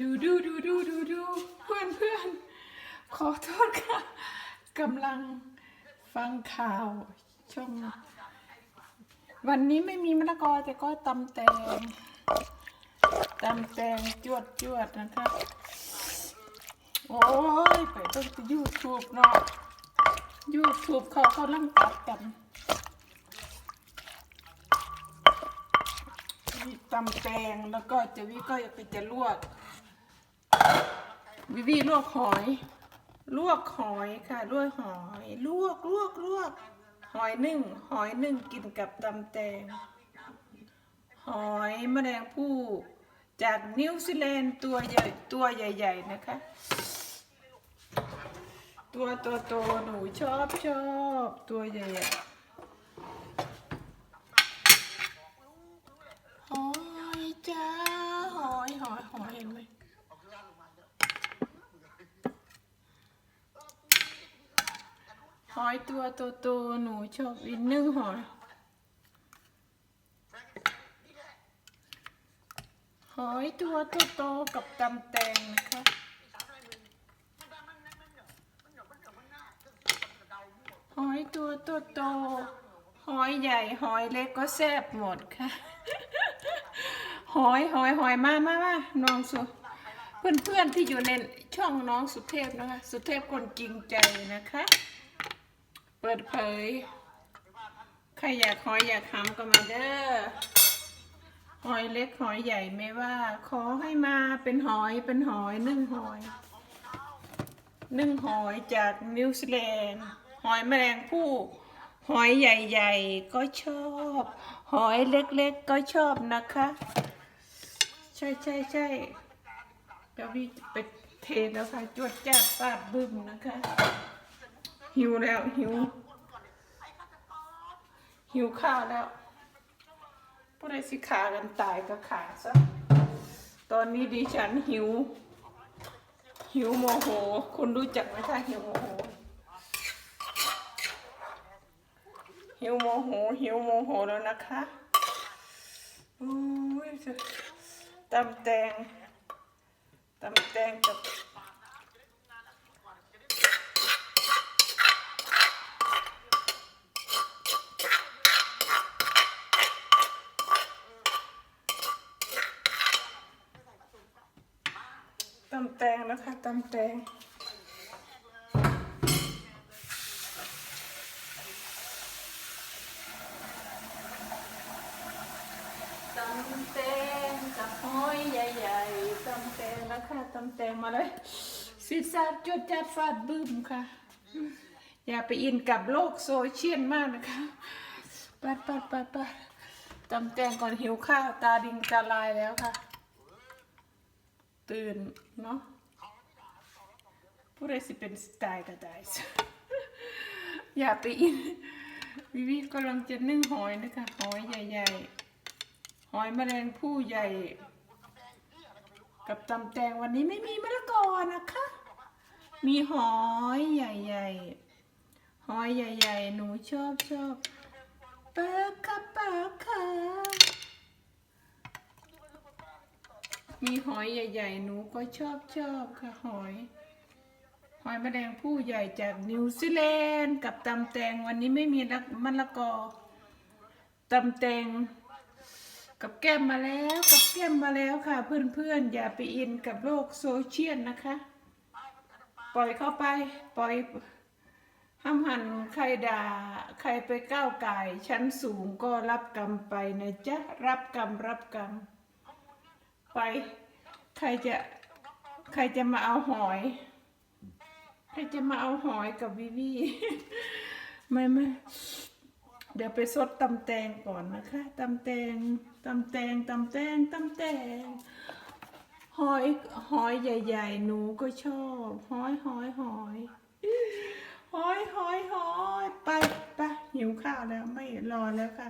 ดูดูดูดูดูดูเพื่อนเพื่อนขอโทษค่ะกำลังฟังข่าวช่องวันนี้ไม่มีมะละกอแต่ก็ตำแตงตำแตงจวดจวดนะคะโอ้ยไปต้องไปยูทูบเนาะยูทูบเขาเขาลังตัดกันตำแตงแล้วก็จะวิก็จะไปจะลวก วิวีลวกหอย ลวกหอยค่ะลวกหอย ลวกลวกลวก หอยนึ่ง หอยนึ่งกินกับตำแตง หอยแมลงภู่จากนิวซีแลนด์ตัวใหญ่ตัวใหญ่ ๆ นะคะ ตัวตัวโตหนูชอบชอบตัวใหญ่ๆหอยจ้าหอยหอยหอยเห็นไหม หอยตัวโตโตๆหนูชอบอินนึ่งหอย หอยตัวโตๆกับตำแตงนะคะหอยตัวโตๆหอยใหญ่หอยเล็กก็แซ่บหมดค่ะ หอยหอยหอยมามามาน้องสุเพื่อนเพื่อนๆที่อยู่ในช่องน้องสุเทพนะคะ สุเทพคนจริงใจนะคะ เปิดเผย ใครอยากหอยอยากหำก็มาเด้อ หอยเล็กหอยใหญ่ไม่ว่า ขอให้มาเป็นหอยเป็นหอยนึ่งหอย นึ่งหอยจากนิวซีแลนด์ หอยแมลงภู่หอยใหญ่ ๆ ก็ชอบ หอยเล็กๆก็ชอบนะคะ ใช่ใช่ใช่เดี๋ยวพี่ไปเทแล้วค่ะจวดจ้าดฟาดบึ้มนะคะ หิวแล้วหิวหิวข้าวแล้วผู้ใดสิขากันตายก็ขาซะตอนนี้ดิฉันหิว หิวโมโห คุณรู้จักไหมคะหิวโมโห หิวโมโห หิวโมโหแล้วนะคะอุ้ยตำแตงตำแตงกับำแตงนะคะตำแตงตำแตงกับหอยใหญ่ๆตำแตงแล้วค่ะตำแตงมาเลยสิซาดจดจัดฟาดบึ้มค่ะ อย่าไปอินกับโลกโซเชียลมากนะคะปัดปัดปัดปัดตำแตงก่อนหิวข้าวตาดิงตาลายแล้วค่ะ ตื่นเนาะผู้ใดสิเป็นสไตล์ก็ได้อย่าไปอินวิวิกำลังจะนึ่งหอยนะคะหอยใหญ่ๆหอยแมลงผู้ใหญ่ กับตำแตงวันนี้ไม่มีมะละกอนะคะ มีหอยใหญ่ๆหอยใหญ่ๆหนูชอบชอบเปลาค่ะเปลาค่ะ มีหอยใหญ่ ๆ หนูก็ชอบชอบค่ะหอย หอยแมลงผู้ใหญ่จากนิวซีแลนด์กับตำแตงวันนี้ไม่มีมะละกอตำแตงกับแก้มมาแล้วกับแก้มมาแล้วค่ะ เพื่อนๆ อย่าไปอินกับโลกโซเชียลนะคะ ปล่อยเข้าไปปล่อยห้ามหันใครด่าใครไปก้าวไก่ชั้นสูงก็รับกรรมไปนะจ๊ะ รับกรรมรับกรรม ไป ใครจะใครจะมาเอาหอย ใครจะมาเอาหอยกับวิวีไม่ไม่เดี๋ยวไปซดตำแตงก่อนนะคะตำแตงตำแตงตำแตงตำแตงหอยหอยใหญ่ ๆ หนูก็ชอบหอยหอยหอยหอยหอยหอยไปไปหิวข้าวแล้วไม่รอแล้วค่ะ